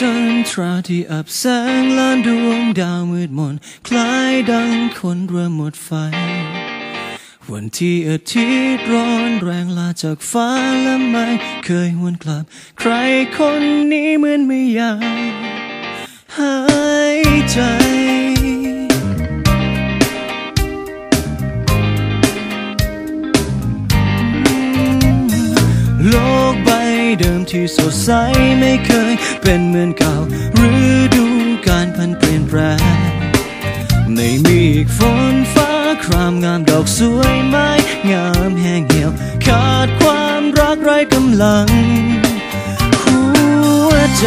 จนทราที่อับแสงล้านดวงดาวมืดมน คล้ายดังคนเริ่มหมดไฟ วันที่อาทิตย์ร้อนแรงลาจากฟ้าและไม่เคยหวนกลับ ใครคนนี้เหมือนไม่อยากหายใจ เดิมที่สดใสไม่เคยเป็นเหมือนเก่าหรือดูการพันเปลี่ยนแปลงไม่มีอีกฝนฟ้าครามงามดอกสวยไม้งามแห้งเหี่ยว ขาดความรักไร้กำลัง หัวใจ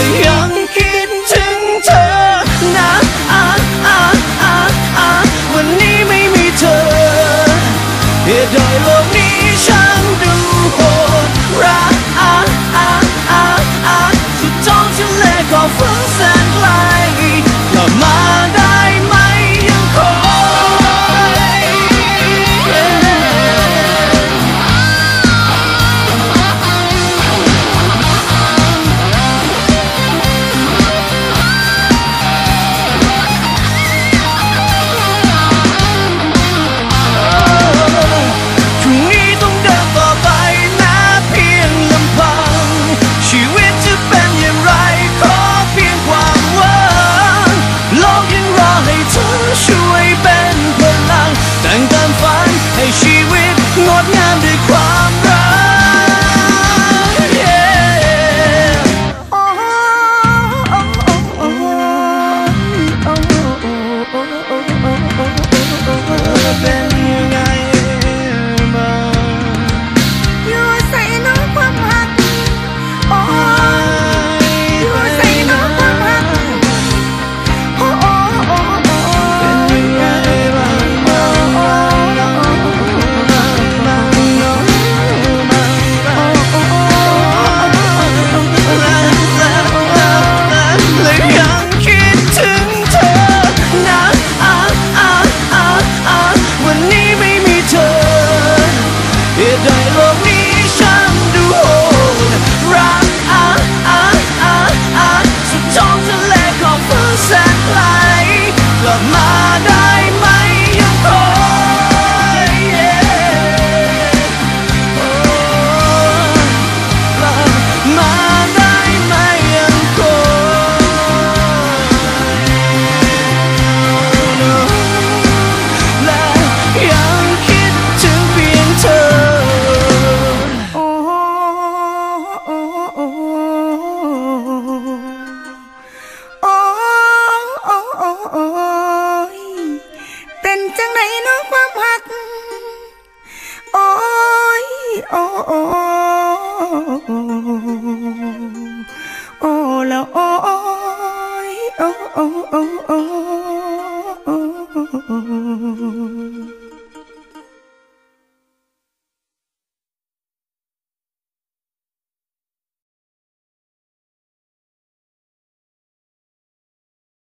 the ให้เธอช่วยเป็นพลังแต่งการฝันให้ชีวิตงดงามด้วยความ oh, oh, oh.